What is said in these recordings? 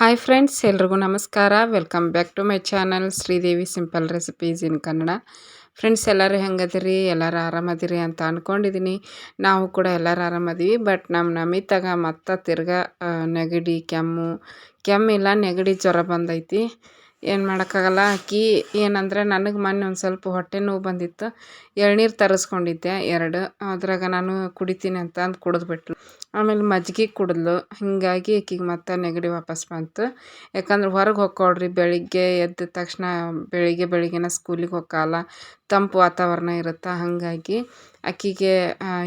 Hi friends, ಎಲ್ರಿಗೂ ನಮಸ್ಕಾರ. Welcome back to my channel Sridevi simple recipes in Kannada. Friends, ಎಲ್ಲರೂ ಹೆಂಗದಿರಿ? ಎಲ್ಲರೂ ಆರಾಮದಿರಿ ಅಂತ ಅಂದ್ಕೊಂಡಿದ್ದೀನಿ ನಾವು ಕೂಡ ಎಲ್ಲರೂ ಆರಾಮದೀವಿ, ಬಟ್ ನಮ್ಮ ನಮಿತಾಗ ಮತ್ತೆ ತಿರ್ಗಾ ನೆಗಡಿ ಕೆಮ್ಮು. ಕೆಮ್ಮಿಲ್ಲ, ನೆಗಡಿ ಜ್ವರ ಬಂದೈತಿ. ಏನು ಮಾಡೋಕ್ಕಾಗಲ್ಲ. ಅಕ್ಕಿ ಏನಂದ್ರೆ ನನಗೆ ಮೊನ್ನೆ ಒಂದು ಸ್ವಲ್ಪ ಹೊಟ್ಟೆ ನೋವು ಬಂದಿತ್ತು. ಎಳ್ನೀರು ತರಿಸ್ಕೊಂಡಿದ್ದೆ ಎರಡು. ಅದ್ರಾಗ ನಾನು ಕುಡಿತೀನಿ ಅಂತ ಅಂದು ಕುಡಿದ್ಬಿಟ್ಲು. ಆಮೇಲೆ ಮಜ್ಜಿಗೆ ಕುಡಿದ್ಲು. ಹೀಗಾಗಿ ಆಕಿಗೆ ಮತ್ತೆ ನೆಗಡಿ ವಾಪಸ್ ಬಂತು. ಯಾಕಂದ್ರೆ ಹೊರಗೆ ಹೊಕ್ಕೊಳ್ರಿ ಬೆಳಿಗ್ಗೆ ಎದ್ದ ತಕ್ಷಣ ಬೆಳಿಗ್ಗೆ ಬೆಳಿಗ್ಗೆನ ಸ್ಕೂಲಿಗೆ ಹೋಗಲ್ಲ ತಂಪು ವಾತಾವರಣ ಇರುತ್ತೆ? ಹಾಗಾಗಿ ಆಕಿಗೆ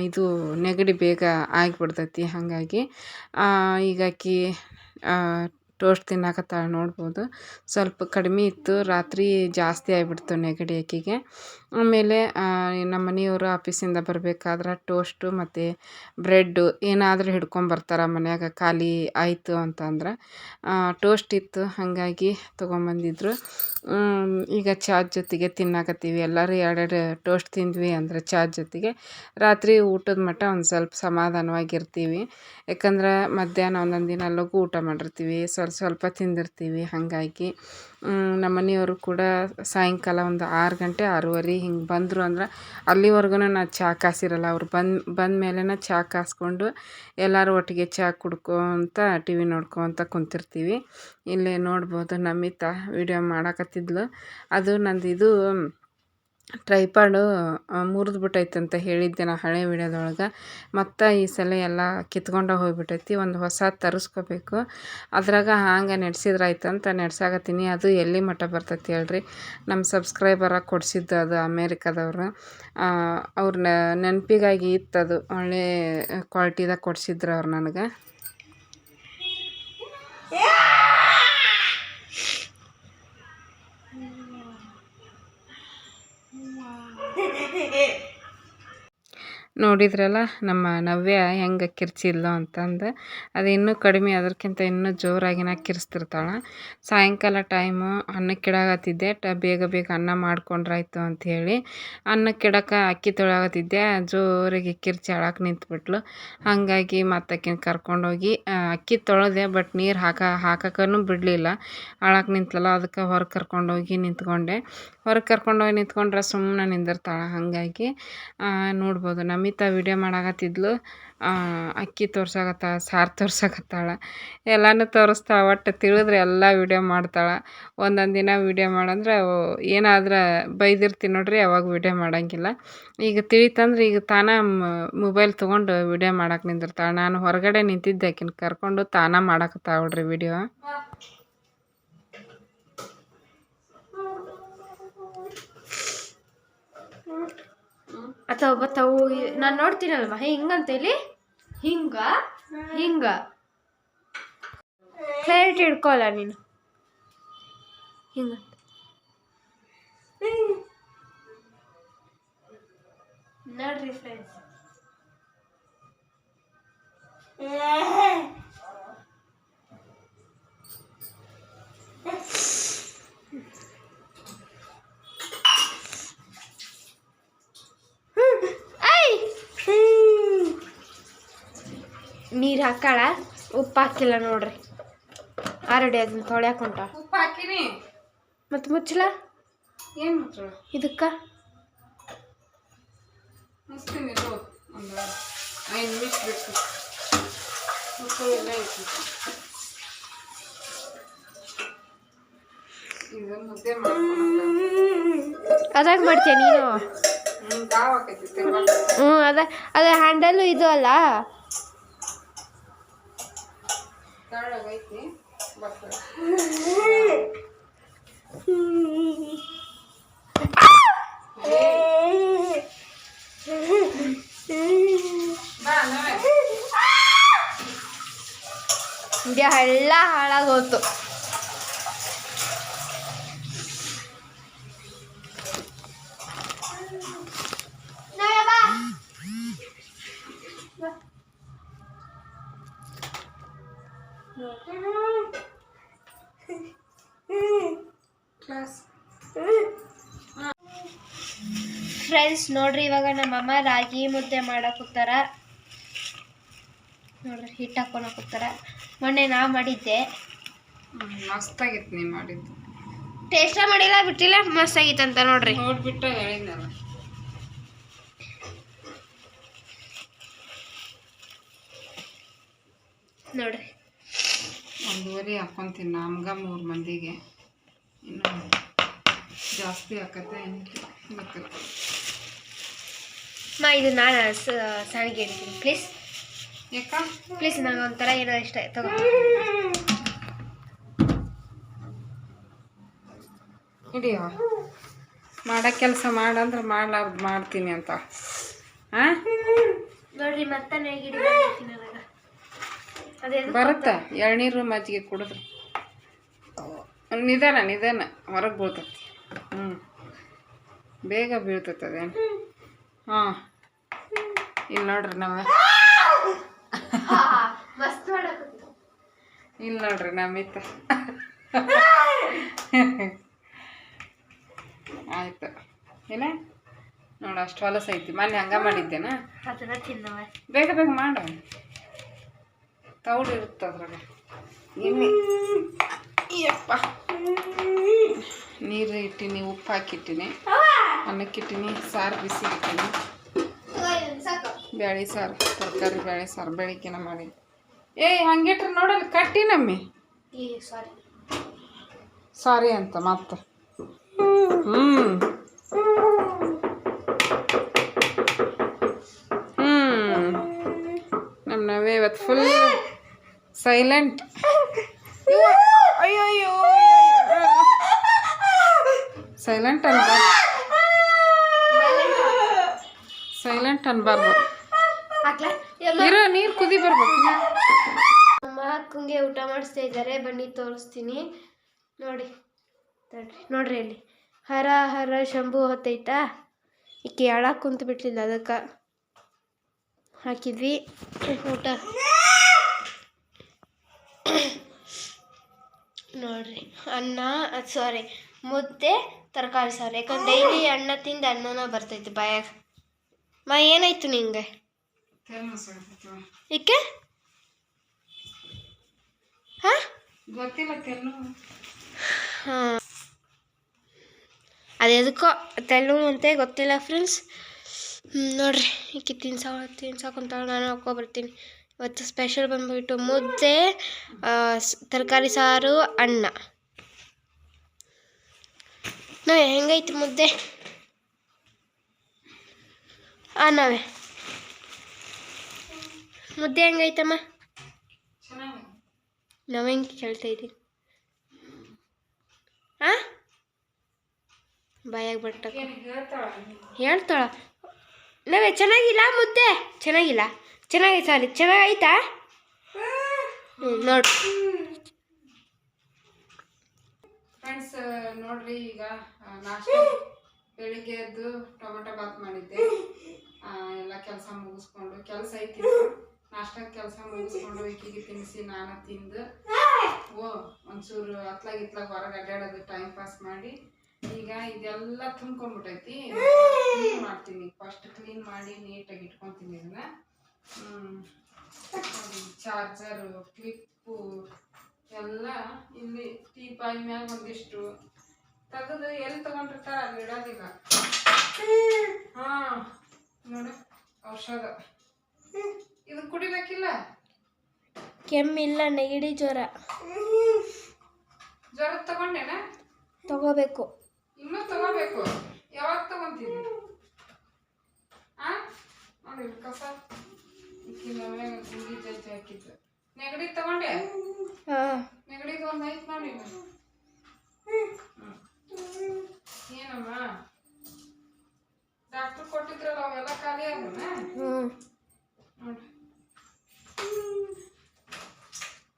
ಇದು ನೆಗಡಿ ಬೇಗ ಆಗಿಬಿಡ್ತೈತಿ. ಹಾಗಾಗಿ ಈಗ ಆಕಿ ಟೋಸ್ಟ್ ತಿನ್ನಾಕತ್ತಾಳ ನೋಡ್ಬೋದು. ಸ್ವಲ್ಪ ಕಡಿಮೆ ಇತ್ತು ರಾತ್ರಿ ಜಾಸ್ತಿ ಆಗ್ಬಿಡ್ತು ನೆಗಡಿ ಆಕಿಗೆ ಆಮೇಲೆ ನಮ್ಮ ಮನೆಯವರು ಆಫೀಸಿಂದ ಬರಬೇಕಾದ್ರೆ ಟೋಸ್ಟು ಮತ್ತು ಬ್ರೆಡ್ಡು ಏನಾದರೂ ಹಿಡ್ಕೊಂಬರ್ತಾರೆ ಮನ್ಯಾಗ, ಖಾಲಿ ಆಯಿತು ಅಂತಂದ್ರೆ ಟೋಸ್ಟ್ ಇತ್ತು, ಹಾಗಾಗಿ ತೊಗೊಂಬಂದಿದ್ರು. ಈಗ ಚಾದ ಜೊತೆಗೆ ತಿನ್ನಾಕತ್ತೀವಿ. ಎಲ್ಲರೂ ಎರಡೆರಡು ಟೋಸ್ಟ್ ತಿಂದ್ವಿ ಅಂದರೆ ಚಾದ ಜೊತೆಗೆ. ರಾತ್ರಿ ಊಟದ ಮಟ್ಟ ಒಂದು ಸ್ವಲ್ಪ ಸಮಾಧಾನವಾಗಿರ್ತೀವಿ. ಯಾಕಂದ್ರೆ ಮಧ್ಯಾಹ್ನ ಒಂದೊಂದು ದಿನ ಲಘು ಊಟ ಮಾಡಿರ್ತೀವಿ. ಸ್ವಲ್ಪ ಸ್ವಲ್ಪ ತಿಂದಿರ್ತೀವಿ. ಹಾಗಾಗಿ ನಮ್ಮ ಮನೆಯವರು ಕೂಡ ಸಾಯಂಕಾಲ ಒಂದು ಆರು ಗಂಟೆ, ಆರೂವರೆ ಹಿಂಗೆ ಬಂದರು ಅಂದ್ರೆ ಅಲ್ಲಿವರೆಗೂ ನಾ ಚಹಾ ಕಾಸಿರಲ್ಲ. ಅವ್ರು ಬಂದು, ಬಂದ ಮೇಲೇ ಚಹಾ ಕಾಸ್ಕೊಂಡು ಎಲ್ಲರೂ ಒಟ್ಟಿಗೆ ಚಹಾ ಕುಡ್ಕೊತ ಟಿ ವಿ ನೋಡ್ಕೊತ ಕುಂತಿರ್ತೀವಿ. ಇಲ್ಲೇ ನೋಡ್ಬೋದು ನಮಿತಾ, ವಿಡಿಯೋ ಮಾಡಕತ್ತಿದ್ಲು. ಅದು ನಂದು ಇದು ಟ್ರೈಪಾಡು ಮುರ್ದು ಬಿಟ್ಟೈತೆ ಅಂತ ಹೇಳಿದ್ದೆ ನಾ ಹಳೆ ವಿಡಿಯೋದೊಳಗೆ. ಮತ್ತು ಈ ಸಲ ಎಲ್ಲ ಕಿತ್ಕೊಂಡು ಹೋಗ್ಬಿಟ್ಟೈತಿ ಒಂದು ಹೊಸ ತರಿಸ್ಕೋಬೇಕು. ಅದ್ರಾಗ ಹಾಂಗೆ ನೆಡ್ಸಿದ್ರಾಯ್ತಂತ ನಡೆಸಾಕತ್ತೀನಿ. ಅದು ಎಲ್ಲಿ ಮಟ್ಟ ಬರ್ತೈತಿ ಹೇಳ್ರಿ. ನಮ್ಮ ಸಬ್ಸ್ಕ್ರೈಬರ ಕೊಡಿಸಿದ್ದು ಅದು ಅಮೇರಿಕಾದವರು. ಅವ್ರ ನೆನಪಿಗಾಗಿ ಇತ್ತದು. ಒಳ್ಳೆ ಕ್ವಾಲಿಟಿದಾಗ ಕೊಡಿಸಿದ್ರು ಅವ್ರು ನನಗೆ. ನೋಡಿದ್ರಲ್ಲ, ನಮ್ಮ ನವ್ಯ ಹೆಂಗೆ ಕಿರ್ಚಿದ್ಲು ಅಂತಂದು. ಅದು ಇನ್ನೂ ಕಡಿಮೆ ಅದಕ್ಕಿಂತ ಇನ್ನೂ ಜೋರಾಗಿನ ಕಿರ್ಸ್ತಿರ್ತಾಳೆ. ಸಾಯಂಕಾಲ ಟೈಮು ಅನ್ನಕ್ಕಿಡಾಕತ್ತಿದ್ದೆ ಟ ಬೇಗ ಬೇಗ ಅನ್ನ ಮಾಡ್ಕೊಂಡ್ರಾಯ್ತು ಅಂಥೇಳಿ ಅನ್ನಕ್ಕಿಡಕ್ಕೆ ಅಕ್ಕಿ ತೊಳಗತ್ತಿದ್ದೆ. ಜೋರಿಗೆ ಕಿರ್ಚಿ ಅಳಕ್ಕೆ ನಿಂತ್ಬಿಟ್ಲು. ಹಾಗಾಗಿ ಮತ್ತೆ ಆಕಿನ ಕರ್ಕೊಂಡೋಗಿ ಅಕ್ಕಿ ತೊಳೆದೆ ಬಟ್ ನೀರು ಹಾಕ ಹಾಕಕ್ಕೂ ಬಿಡಲಿಲ್ಲ. ಅಳಕ್ಕೆ ನಿಂತಲಲ್ಲ, ಅದಕ್ಕೆ ಹೊರಗೆ ಕರ್ಕೊಂಡೋಗಿ ನಿಂತ್ಕೊಂಡೆ. ಹೊರಗೆ ಕರ್ಕೊಂಡೋಗಿ ನಿಂತ್ಕೊಂಡ್ರೆ ಸುಮ್ಮನೆ ನಿಂದಿರ್ತಾಳೆ ಹಾಗಾಗಿ. ನೋಡ್ಬೋದು. ನೋಡ್ಬೋದು ನಮಿತಾ ವಿಡಿಯೋ ಮಾಡಾಕತ್ತಿದ್ಲು. ಅಕ್ಕಿ ತೋರ್ಸಾಕತ್ತ ಸಾರು ತೋರ್ಸಾಕತ್ತಾಳ. ಎಲ್ಲನೂ ತೋರಿಸ್ತಾಳ, ಒಟ್ಟು ತಿಳಿದ್ರೆ ಎಲ್ಲ ವಿಡಿಯೋ ಮಾಡ್ತಾಳೆ. ಒಂದೊಂದು ದಿನ ವಿಡಿಯೋ ಮಾಡಂದ್ರೆ ಏನಾದ್ರೆ ಬೈದಿರ್ತೀನಿ ನೋಡ್ರಿ, ಅವಾಗ ವಿಡಿಯೋ ಮಾಡಂಗಿಲ್ಲ. ಈಗ ತಿಳಿತಂದ್ರೆ ಈಗ ತಾನೇ ಮೊಬೈಲ್ ತೊಗೊಂಡು ವಿಡಿಯೋ ಮಾಡಕ್ಕೆ ನಿಂದಿರ್ತಾಳೆ. ನಾನು ಹೊರಗಡೆ ನಿಂತಿದ್ದೆ ಆಕಿನ ಕರ್ಕೊಂಡು, ತಾನೇ ಮಾಡಾಕತ್ತಾಳ ನೋಡ್ರಿ ವಿಡಿಯೋ. ಅಥವಾ ಬತ್ತಾವು ನಾನು ನೋಡ್ತೀನಲ್ವಾ? ಹಿಂಗಂತ ಹೇಳಿ. ಹಿಂಗ? ಹಿಂಗ. ಕ್ಲಾರಿಟಿ ಇಡ್ಕೊಲ್ಲ ನೀನು. ಹಿಂಗ ನೋಡ್ರಿ ಫ್ರೆಂಡ್ಸ್ ನೀರು ಹಾಕಾಳ ಉಪ್ಪು ಹಾಕಿಲ್ಲ ನೋಡ್ರಿ. ಆರಡಿ ಅದನ್ನ ತೊಳ್ಯಾಕ ಹೊಂಟ. ಉಪ್ಪು ಹಾಕಿನಿ. ಮತ್ತು ಮುಚ್ಚಲ? ಏನು ಮುಚ್ಚಳ? ಇದಕ್ಕ? ಒಂದು ಐದು ನಿಮಿಷ ಉಪ್ಪು ಎಲ್ಲ ಐತಿ. ಅದಾಗ ಮಾಡ್ತೀಯ ನೀನು? ಹ್ಞೂ ಅದ ಅದ ಹ್ಯಾಂಡಲ್ಲು ಇದು ಅಲ್ಲ? ತೆಳ್ಳಗೈತಿ ಬಟ್ ಎಲ್ಲ ಹಾಳಾಗೋತು ಕ್ಲಾಸ್ ಫ್ರೆಂಡ್ಸ್ ನೋಡ್ರಿ ಇವಾಗ ನಮ್ಮಮ್ಮ ರಾಗಿ ಮುದ್ದೆ ಮಾಡಕತ್ತಾರ ನೋಡ್ರಿ ಹಿಟ್ಟು ಹೋಗ್ತಾರ. ಮೊನ್ನೆ ನಾ ಮಾಡಿದ್ದೆ. ಮಸ್ತ್ ಮಸ್ತಾಗಿತ್ತು ನೀವು ಮಾಡಿದ್ದು. ಟೇಸ್ಟ ಮಾಡಿಲ್ಲ ಬಿಟ್ಟಿಲ್ಲ ಮಸ್ತ್ ಆಗಿತ್ತಂತ ನೋಡ್ರಿ. ನೋಡ್ಬಿಟ್ಟು ಹೇಳಿದ್ನಲ್ಲ. ನೋಡ್ರಿ. ಒಂದೂವರೆ ಹಾಕ್ಕೊಂತೀನಿ ನಮ್ಗೆ ಮೂರು ಮಂದಿಗೆ. ಇನ್ನು ಜಾಸ್ತಿ ಹಾಕತ್ತೆ ಮತ್ತೆ ಮಾ ಇದು ನಾನು ಸಾಣಿಗೆ ಹೇಳ್ತೀನಿ ಪ್ಲೀಸ್ ಯಾಕ? ಪ್ಲೀಸ್ ನನಗೆ ಒಂಥರ ಏನೋ ಇಷ್ಟ ತಗೋ. ಹಿಡಿಯೋ ಮಾಡೋ ಕೆಲಸ ಮಾಡಂದ್ರೆ ಮಾಡ್ಲಾರ್ದು ಮಾಡ್ತೀನಿ ಅಂತ. ಹಾಂ ನೋಡ್ರಿ ಮತ್ತೆ ಬರುತ್ತೆ. ಎಳ್ನೀರು ಮಜ್ಜಿಗೆ ಕುಡಿದ್ರೆ. ನಿಧಾನ ನಿಧಾನ. ಹೊರಗೆ ಬೀಳ್ತತಿ. ಹ್ಞೂ ಬೇಗ ಬೀಳ್ತೈತೆ ಅದೇನು. ಹಾಂ. ಇಲ್ಲಿ ನೋಡ್ರಿ ನಾವು. ಮಾಡಕತ್ತು. ಇಲ್ಲಿ ನೋಡ್ರಿ ನಮ್ಮಿತ್ತ ಆಯ್ತು. ಏನ? ನೋಡು ಅಷ್ಟು ಹೊಲಸ ಐತಿ ಮೊನ್ನೆ ಹಂಗ ಮಾಡಿದ್ದೇನಾ? ಬೇಗ ಬೇಗ ಮಾಡು. ತೌಡು ಇರುತ್ತೆ ಅದ್ರಾಗ ಎಣ್ಣೆ ಯಪ್ಪ. ನೀರು ಇಟ್ಟಿನಿ ಉಪ್ಪು ಹಾಕಿಟ್ಟಿನಿ. ಅನ್ನಕ್ಕಿಟ್ಟಿನಿ ಸಾರು ಬಿಸಿ ಇಟ್ಟಿನಿ ಬ್ಯಾಳಿ ಸಾರು ತರಕಾರಿ ಬ್ಯಾಳಿ ಸಾರು ಬೆಳಿಗ್ಗೆನ ಮಾಡಿ ಏಯ್ ಹಂಗಿಟ್ರೆ ನೋಡಲ್ಲ ಕಟ್ಟಿ ನಮ್ಮಿ ಸಾರಿ ಅಂತ ಮತ್ತೆ. ಹ್ಞೂ ಹ್ಞೂ ನಮ್ಮ ನಾವೇ ಇವತ್ತು ಫುಲ್ ಸೈಲೆಂಟ್ ಅಯ್ಯೋ ಅಯ್ಯೋ ಸೈಲೆಂಟ್ ಅನ್ಬಾರ್ದು ಸೈಲೆಂಟ್ ಅನ್ಬಾರ್ದು ಹಾಕ್ಲಾ? ಇರೋ ನೀರು ಕುದಿ ಬರ್ಬೇಕು ಅಮ್ಮ ಅಕ್ಕಂಗೆ ಊಟ ಮಾಡಿಸ್ತಾ ಇದ್ದಾರೆ. ಬನ್ನಿ ತೋರಿಸ್ತೀನಿ. ನೋಡಿ ತಡ್ರಿ. ನೋಡ್ರಿ ಅಲ್ಲಿ ಹರ ಹರ ಶಂಭು ಹೊತ್ತೈತಾ? ಈಕೆ ಎಳಕ್ಕೆ ಕುಂತು ಬಿಟ್ಲಿಲ್ಲ ಅದಕ್ಕೆ? ಹಾಕಿದ್ವಿ. ಊಟ. ನೋಡ್ರಿ ಅನ್ನ ಸಾರಿ ಮುದ್ದೆ ತರಕಾರಿ ಸಾರು. ಯಾಕಂದ್ರೆ ಡೈಲಿ ಅನ್ನ ತಿಂದು ಅನ್ನನ ಬರ್ತೈತಿ ಬಾಯಾಗ. ಮಾ ಏನಾಯ್ತು ನಿಂಗೆ? ಏಕೆ? ಹಾಂ? ಗೊತ್ತಿಲ್ಲ ಹಾ ಹಾಂ. ಅದು ಎದಕ್ಕೋ ತೆಲು ಅಂತೆ ಗೊತ್ತಿಲ್ಲ ಫ್ರೆಂಡ್ಸ್ ನೋಡ್ರಿ ಈಕೆ ತಿನ್ಸಾ ತಿನ್ಸಾಕೊಂತಾಳೆ ನಾನು ಹಾಕೋ ಬರ್ತೀನಿ. ಇವತ್ತು ಸ್ಪೆಷಲ್ ಬಂದ್ಬಿಟ್ಟು ಮುದ್ದೆ ತರಕಾರಿ ಸಾರು ಅನ್ನ. ನಾವೇ ಹೆಂಗೈತಿ ಮುದ್ದೆ? ಆ ನಾವೇ. ಮುದ್ದೆ ಹೆಂಗೈತಮ್ಮ? ಚೆನ್ನಾಗಿ ನಾವು ಹೆಂಗೆ ಕೇಳ್ತಾ ಇದ್ದೀನಿ ಹಾಂ ಬಾಯಾಗ ಬಟ್ಟ ಹೇಳ್ತಾಳ. ನಾವೇ ಚೆನ್ನಾಗಿಲ್ಲ ಮುದ್ದೆ? ಚೆನ್ನಾಗಿಲ್ಲ. ಚೆನ್ನಾಗಿ ಸಾಲಿ ಚೆನ್ನಾಗೈತಾ? ಹ್ಞೂ ನೋಡಿ. ಫ್ರೆಂಡ್ಸ್ ನೋಡ್ರಿ ಈಗ ನಾಷ್ಟ. ಬೆಳಿಗ್ಗೆ ಎದ್ದು ಟೊಮೆಟೊ ಬಾತ್ ಮಾಡಿದ್ದೆ. ಎಲ್ಲ ಕೆಲಸ ಮುಗಿಸ್ಕೊಂಡು ಕೆಲಸ ಐತಿ ನಾಷ್ಟ ಕೆಲಸ ಮುಗಿಸ್ಕೊಂಡು ಈಕಿಗೆ ತಿನ್ನಿಸಿ ನಾನು ತಿಂದು. ಓ ಒಂಚೂರು ಅತ್ಲಾಗ ಇತ್ಲಾಗ ಹೊರಗೆ ಅಡ್ಡಾಡೋದು ಟೈಮ್ ಪಾಸ್ ಮಾಡಿ ಈಗ ಇದೆಲ್ಲ ತುಂಬ್ಕೊಂಡ್ಬಿಟ್ಟೈತಿ ಕ್ಲೀನ್ ಮಾಡ್ತೀನಿ. ಫಸ್ಟ್ ಕ್ಲೀನ್ ಮಾಡಿ ನೀಟಾಗಿ ಇಟ್ಕೊತೀನಿ ಇದನ್ನ. ಚಾರ್ಜರು ಕ್ಲಿಪ್ಪು ಎಲ್ಲ ಇಲ್ಲಿ ಟೀಪಾಯಿ ಮ್ಯಾಗ ಒಂದಿಷ್ಟು ತೆಗೆದು ಎಲ್ಲಿ ತಗೊಂಡಿರ್ತಾರ ಅಲ್ಲಿ ಇಡೋದಿಲ್ಲ ಹಾ ನೋಡು ಔಷಧ. ಇದು ಕುಡಿಬೇಕಿಲ್ಲ? ಕೆಮ್ಮಿಲ್ಲ ನೆಗಡಿ ಜ್ವರ. ಜ್ವರ ತಗೊಂಡೇನ? ತಗೋಬೇಕು. ಇನ್ನೂ ತಗೋಬೇಕು. ಯಾವಾಗ ತಗೊಂತೀನಿ ಆ? ನೋಡಿ ಕಸ. ನೆಗಡಿ ತಗೊಂಡೆ. ಒಂದು ಐತಿ ನೋಡಿ. ಏನಮ್ಮ? ಡಾಕ್ಟರ್ ಕೊಟ್ಟಿದ್ರಲ್ಲ ಅವೆಲ್ಲ ಖಾಲಿ ಆಗೋಣ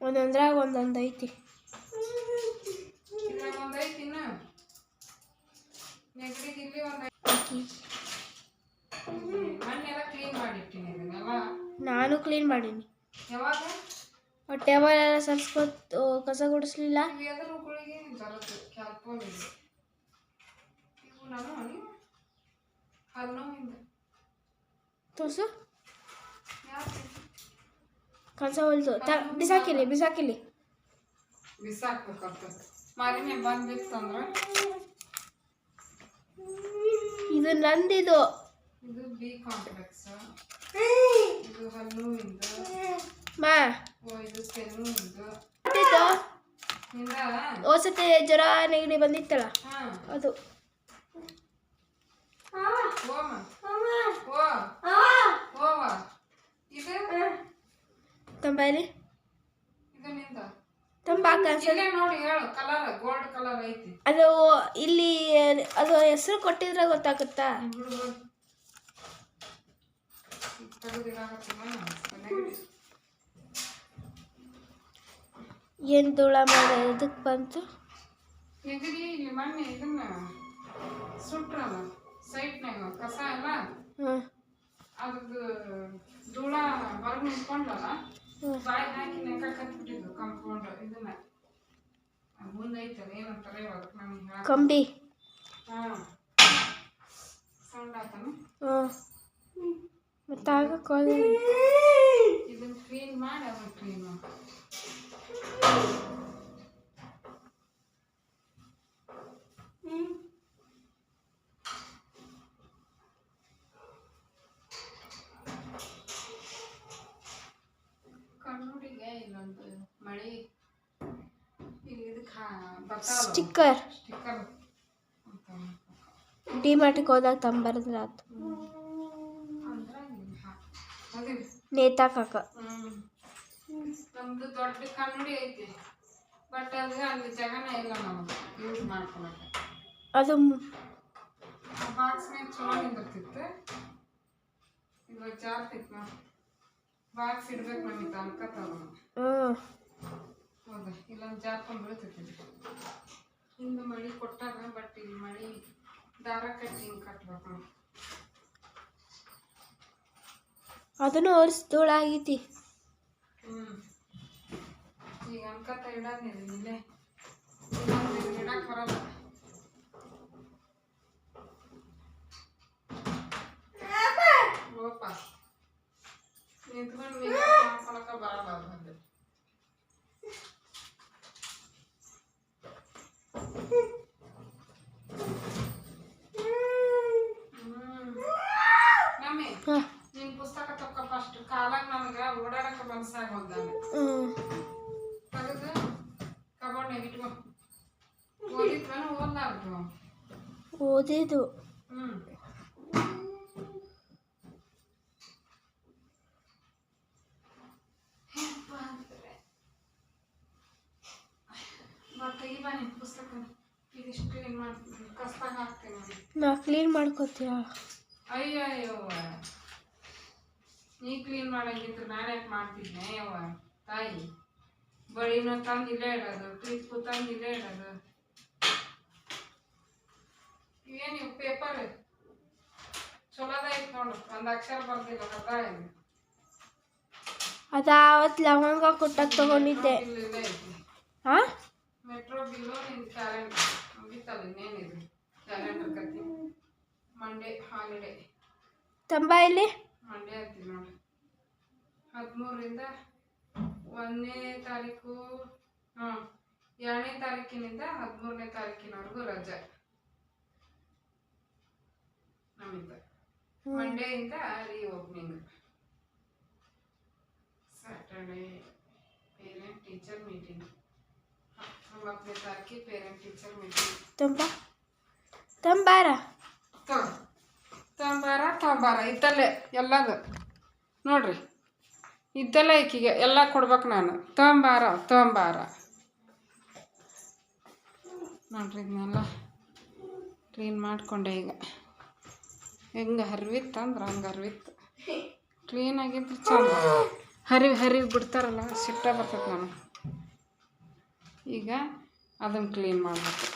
ಒಂದೊಂದ್ರಾಗ ಒಂದೊಂದು ಐತಿ. ಇದ್ರಾಗ ಒಂದು ಐತಿ ಇನ್ನು. ನೆಗಡಿಗೆ ಇಲ್ಲಿ ಒಂದು ಐತಿ ಮಣ್ಣೆಲ್ಲ ಕ್ಲೀನ್ ಮಾಡಿಟ್ಟಿನಿ ಇದನ್ನೆಲ್ಲ ನಾನು ಕ್ಲೀನ್ ಮಾಡೀನಿ. ಯಾವಾಗ? ಟೇಬಲ್ ಎಲ್ಲ ಸರ್ಸ್ಕೊತ್ ಕಸ ಗುಡಿಸ್ಲಿಲ್ಲ. ತೋರ್ಸು. ಕಸ ಹೊಲ್ದು. ಬಿಸಾಕಿಲಿ ಬಿಸಾಕಿಲಿ. ಇದು ನಂದಿದು. ಇದು ಬಿ ಕಾಂಪ್ಲೆಕ್ಸ್ ಇದು ಮಾ. ಓ ಇದು ಜ್ವರ ನೆಗಡಿ ಬಂದಿತ್ತಲ್ಲ? ಹಾಂ ಅದು ಓಮ ಓ ಓವ ನೋಡಿ ಹೇಳು. ಕಲರ್ ಗೋಲ್ಡ್ ಕಲರ್ ಐತಿ ಅದು ಇಲ್ಲಿ ಅದು ಹೆಸರು ಕೊಟ್ಟಿದ್ರೆ ಗೊತ್ತಾಗುತ್ತಾ? ಏನು ಧೂಳ ಮಾಡಿ ಇದಕ್ಕೆ ಬಂತು? ನೆಗಡಿ ಇಲ್ಲಿ ಮೊನ್ನೆ ಇದನ್ನ ಸುಟ್ರಲ್ಲ ಸೈಟ್ನಾಗ ಕಸ ಎಲ್ಲ? ಅದ್ರದ್ದು ಧೂಳ ಹೊರಗೆ ನಿಂತ್ಕೊಂಡಲ್ಲ ಬಾಯಿ ಹಾಕಿ ನೆಕ್ಕ ಕತ್ಬಿಟ್ಟಿದ್ದು ಕಂಪೌಂಡ್ ಇದನ್ನ. ಅದ್ ಮುಂದೆ ಐತಲ್ಲ ಏನಂತಾರೆ ಇವಾಗ ನಮ್ಗೆ ಕಂಬಿ. ಹಾಂ. ಮತ್ತೆ ಹೋಗಿ ಇದನ್ನ ಕ್ಲೀನ್ ಮಾಡಿ ಕ್ಲೀನ್ ಮಾಡಿ ಕಣ್ಣುಡಿಗೆ ಇಲ್ಲೊಂದು ಮಳೆ ಸ್ಟಿಕ್ಕರ್ ಡಿ ಮಾರ್ಟಿಗೆ ಹೋದಾಗ ತಂಬರದ್ರ ಆತು ಅಂದ್ರೆ ಇಲ್ಲಿ ಹಾ- ಹ್ಮ್. ನಮ್ದು ದೊಡ್ಡ ಕನ್ನಡಿ ಐತಿ. ಬಟ್ ಅದು ಅಲ್ಲಿ ಜಗನ ಇಲ್ಲ ನಾವು. ಯೂಸ್ ಮಾಡ್ಕೊಳಕ್ಕೆ. ಅದು ಬಾಕ್ಸ್ ಬಾಕ್ಸ್ನಾಗ ಚಲೋ ನಿಂದಿರ್ತಿತ್ತು. ಇವಾಗ ಜಾರ್ತಿತ್ತು ನಾವು ಬಾಕ್ಸ್ ಇಡ್ಬೇಕು ನಮಗೆ ಅನ್ಕತ್ತವ ಹ್ಞೂ ಹೌದಾ ಇಲ್ಲೊಂದು ಜಾರ್ಕೊಂಡು ಬೀಳ್ತೈತಿ ಹಿಂದೆ ಮಳಿ ಕೊಟ್ಟಾಗ ಬಟ್ ಇಲ್ಲಿ ಮಳಿ ದಾರ ಕಟ್ಟಿ ಹಿಂಗೆ ಕಟ್ಬೇಕು ನಾವು ಅದನ್ನು ಒರ್ಸ್ ಧೂಳ ಆಗೈತಿ ಹ್ಮ್. ಈಗ ಅನ್ಕತ್ತ ಇಡಾನಿಲ್ಲ ಇಲ್ಲೇ. ಇಡಕ್ಕೆ ಇಡಕ್ ಬರಲ್ಲ ಓಪ ನಿಂತ್ಕೊಂಡು ಮೇಕಪ್ ಮಾಡ್ಕೊಳಕ ಬರಲ್ಲ ಅದು ಹ್ಮ್ ನಮ್ಮಿ ಹಾಂ ನಿನ್ ಪುಸ್ತಕ ತಕ್ಕ ಫಸ್ಟ್ ಕಾಲಾಗ ನನಗೆ ಓಡಾಡಕ ಮನಸ್ಸಾಗ ಹೋದಾನೆ ಹ್ಞೂ ತೆಗೆದು ಕಬೋರ್ಡ್ನಾಗ ಇಟ್ಕೊ ಓದಿದ್ವನ ಓದ್ಲಾರ್ದು ಓದಿದ್ದು ಹ್ಮ್ ಮತ್ತೆ ತೆಗಿಬಾ ನಿನ್ ಪುಸ್ತಕ ಇದಿಷ್ಟು ಏನು ಮಾಡ್ತೀನಿ ಕಸ್ತಾಗ ಹಾಕ್ತೀನಿ ನಾನು ನಾ ಕ್ಲೀನ್ ಮಾಡ್ಕೋತೀಯ? ಅಯ್ಯೋ ಅಯ್ಯವ್ವ ನೀ ಕ್ಲೀನ್ ಮಾಡಂಗಿದ್ರೆ ನಾನು ಯಾಕೆ ಮಾಡ್ತಿದ್ನೆ ಯವ್ವ? ತಾಯಿ ಬಳಿನ ತಂದು ಇಲ್ಲೇ ಇಡೋದು ಕ್ಲಿಪ್ಪು ತಂದು ಇಲ್ಲೇ ಇಡೋದು. ಏನು ಇವು ಪೇಪರ್ ಚಲೋದೈತೆ ನೋಡು ಒಂದು ಅಕ್ಷರ ಬರ್ದಿಲ್ಲ ಅರ್ಧ ಇದೆ ಅದು ಆವತ್ತು ಲವಂಗ ಕೊಟ್ಟಾಗ ತಗೊಂಡಿದ್ದೆ. ಹಾಂ ಮೆಟ್ರೋ ಬಿಲ್ಲು ನಿನ್ನ ಕ್ಯಾಲೆಂಡರ್ ಮುಗಿತಲ್ಲ ಇನ್ನೇನಿದು? ಕ್ಯಾಲೆಂಡರ್ ಕತ್ತಿ ಮಂಡೇ ಹಾಲಿಡೇ ಇಲ್ಲಿ ಮಂಡೆ ಐತಿ ನೋಡಿ. ಹದಿಮೂರರಿಂದ ಒಂದನೇ ತಾರೀಕು ಹಾಂ ಎರಡನೇ ತಾರೀಕಿನಿಂದ ಹದಿಮೂರನೇ ತಾರೀಕಿನವರೆಗೂ ರಜೆ. ನಮ್ಮಿಂದ. ಮಂಡೇಯಿಂದ reopening Saturday parent teacher meeting ಒಂಬತ್ತನೇ ತಾರೀಕಿಗೆ ಪೇರೆಂಟ್ ಟೀಚರ್ ಮೀಟಿಂಗ್ ತಂಬ. ತಂಬಾರ? ತೊಂಬಾರ ತೊಂಬಾರ. ಇದ್ದಲ್ಲೇ ಎಲ್ಲದು. ನೋಡ್ರಿ. ಇದ್ದಲ್ಲೇ ಈಕಿಗೆ ಎಲ್ಲ ಕೊಡ್ಬೇಕು ನಾನು. ತೊಂಬಾರ ತೊಂಬಾರ. ನೋಡ್ರಿ ಇದನ್ನೆಲ್ಲ ಕ್ಲೀನ್ ಮಾಡಿಕೊಂಡೆ ಈಗ. ಹೆಂಗೆ ಹರಿವಿತ್ತು ಅಂದ್ರೆ ಹಂಗೆ ಹರಿವಿತ್ತು. ಕ್ಲೀನಾಗಿದ್ರೆ ಚಂದ. ಹರಿವು ಹರಿವು ಬಿಡ್ತಾರಲ್ಲ ಸಿಟ್ಟ ಬರ್ತೈತೆ ನನಗೆ ಈಗ ಅದನ್ನು ಕ್ಲೀನ್ ಮಾಡಬೇಕು.